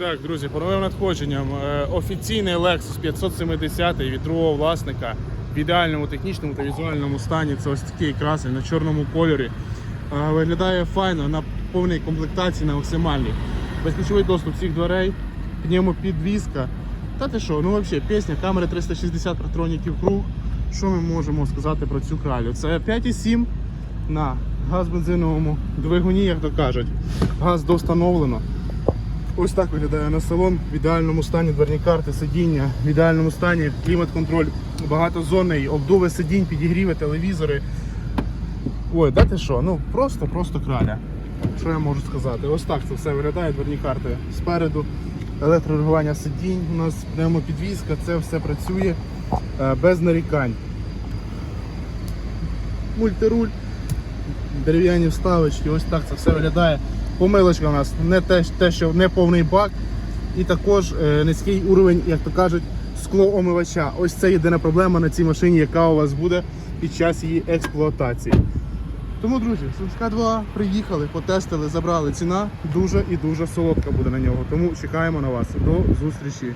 Так, друзі, по новим надходженням. Е, Офіційний Lexus 570 від другого власника в ідеальному технічному та візуальному стані. Це ось такий красень на чорному кольорі. Е, Виглядає файно на повній комплектації на максимальній. Безключовий доступ всіх дверей, пневмопідвізка. Та ти що, ну взагалі пісня, камери 360 патроніків круг. Що ми можемо сказати про цю кралю? Це 5,7 на газ-бензиновому двигуні, як то кажуть. Газ довстановлено. Ось так виглядає на салон в ідеальному стані дверні карти, сидіння, в ідеальному стані клімат-контроль, багатозонний, обдуви сидінь, підігріви, телевізори. Ой, да ти що? Ну просто, просто краля. Що я можу сказати? Ось так це все виглядає, дверні карти спереду, електрорегулювання сидінь, у нас пневмопідвізка, це все працює е, без нарікань. Мультируль, дерев'яні вставочки, ось так це все виглядає. Помилочка у нас не те, те що не повний бак, і також е, низький уровень, як то кажуть, склоомивача. Ось це єдина проблема на цій машині, яка у вас буде під час її експлуатації. Тому, друзі, Сумська 2 приїхали, потестили, забрали. Ціна дуже і дуже солодка буде на нього. Тому чекаємо на вас. До зустрічі.